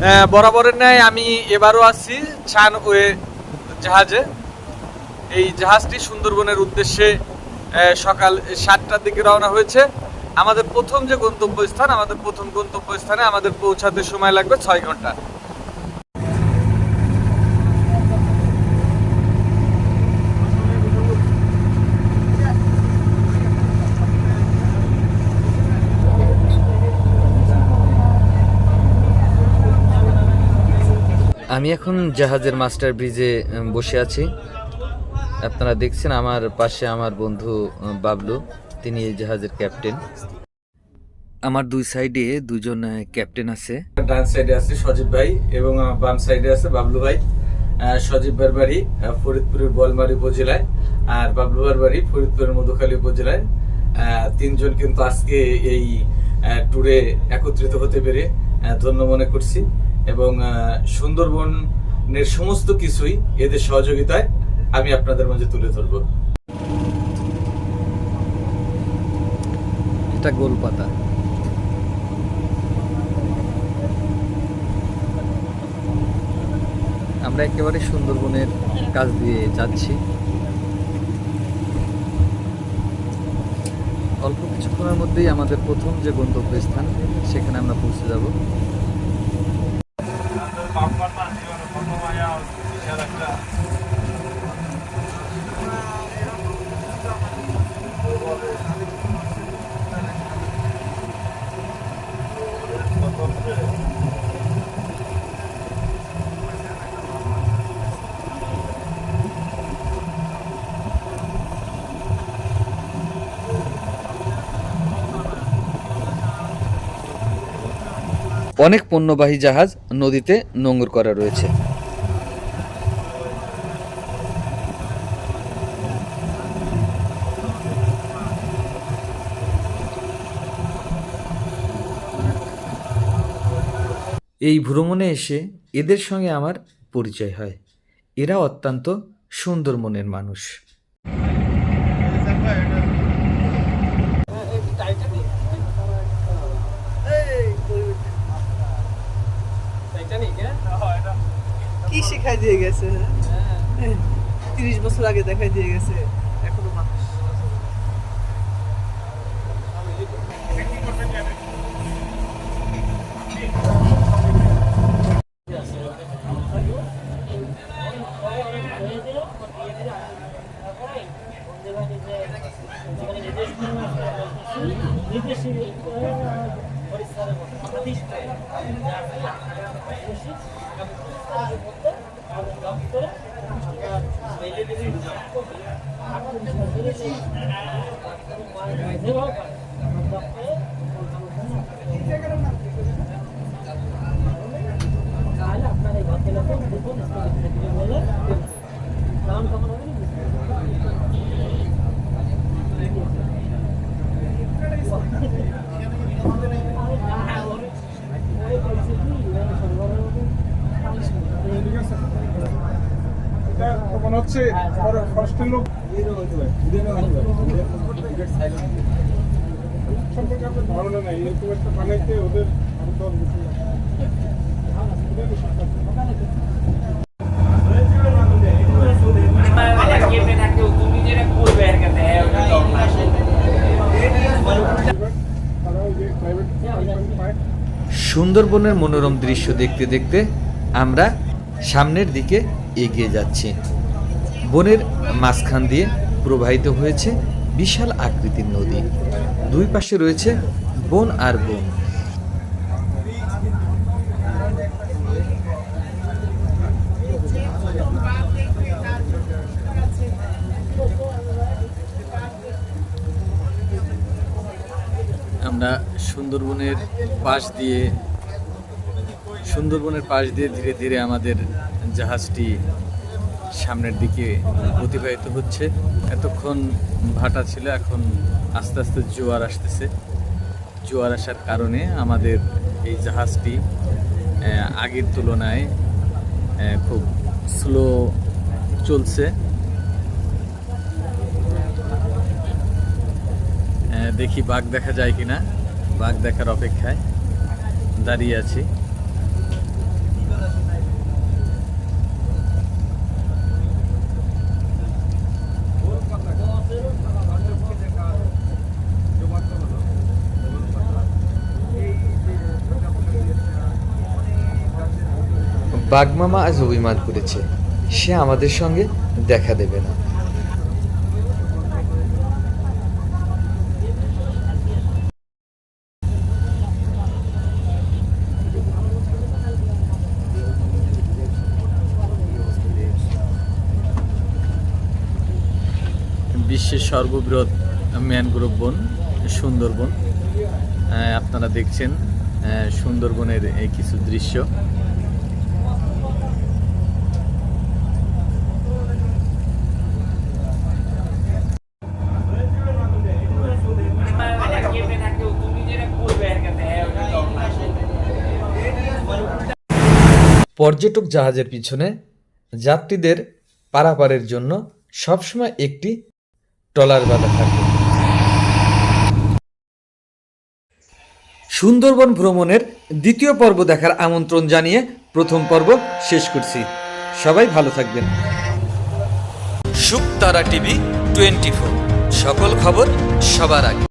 আহ, বরাবরের ন্যায় আমি এবারও আসছি ছান ওয়ে জাহাজে। এই জাহাজটি সুন্দরবনের উদ্দেশ্যে সকাল সাতটার দিকে রওনা হয়েছে। আমাদের প্রথম যে গন্তব্যস্থান আমাদের প্রথম গন্তব্যস্থানে আমাদের পৌঁছাতে সময় লাগবে ছয় ঘণ্টা। আমি এখন জাহাজের মাস্টার ব্রিজে বসে আছি। আপনারা দেখছেন আমার পাশে আমার বন্ধু বাবলু। তিনি এই জাহাজের ক্যাপ্টেন। আমার দুই সাইডে দুজন ক্যাপ্টেন আছে। ডান সাইডে আছে সজীব ভাই এবং বাম সাইডে আছে বাবলু ভাই। সজীব ভাইয়ের বাড়ি ফরিদপুরের বলমারি উপজেলায় আর বাবলু ভাইয়ের বাড়ি ফরিদপুরের মধুখালী উপজেলায়। তিনজন কিন্তু আজকে এই ট্যুরে একত্রিত হতে পেরে ধন্য মনে করছি এবং সুন্দরবনের সমস্ত কিছুই এদের সহযোগিতায় আমি আপনাদের মাঝে তুলে ধরবো। এটা গোলপাতা আমরা একেবারে সুন্দরবনের কাজ দিয়ে যাচ্ছি। অল্প কিছুক্ষণের মধ্যেই আমাদের প্রথম যে গন্তব্যস্থান সেখানে আমরা পৌঁছে যাব। অনেক পণ্যবাহী জাহাজ নদীতে নোঙর করা রয়েছে। এই ভ্রমণে এসে এদের সঙ্গে আমার পরিচয় হয়। এরা অত্যন্ত সুন্দর মনের মানুষ। দিয়ে গেছে হ্যাঁ? তিরিশ বছর আগে দেখাই দিয়ে গেছে এখনও মানুষ তখন হচ্ছে সুন্দরবনের মনোরম দৃশ্য দেখতে দেখতে আমরা সামনের দিকে এগিয়ে যাচ্ছি। বনের মাঝখান দিয়ে প্রবাহিত হয়েছে বিশাল আকৃতির নদী। দুই পাশে রয়েছে বন আর বন। আমরা সুন্দরবনের পাশ দিয়ে সুন্দরবনের পাশ দিয়ে ধীরে ধীরে আমাদের জাহাজটি সামনের দিকে অতিবাহিত হচ্ছে। এতক্ষণ ভাটা ছিল, এখন আস্তে আস্তে জোয়ার আসতেছে। জোয়ার আসার কারণে আমাদের এই জাহাজটি আগের তুলনায় খুব স্লো চলছে। দেখি বাঘ দেখা যায় কিনা। বাঘ দেখার অপেক্ষায় দাঁড়িয়ে আছি। বাগমামা আজ অভিমান করেছে। সে আমাদের সঙ্গে দেখা দেবে না। বিশ্বের সর্ববৃহৎ ম্যানগ্রোভ বন, সুন্দরবন। আপনারা দেখছেন সুন্দরবনের কিছু দৃশ্য। পর্যটক জাহাজের পিছনে যাত্রীদের পারাপারের জন্য সবসময় একটি ট্রলার বাঁধা থাকে। সুন্দরবন ভ্রমণের দ্বিতীয় পর্ব দেখার আমন্ত্রণ জানিয়ে প্রথম পর্ব শেষ করছি। সবাই ভালো থাকবেন। Shuktara TV twenty four. সকল খবর সবার আগে।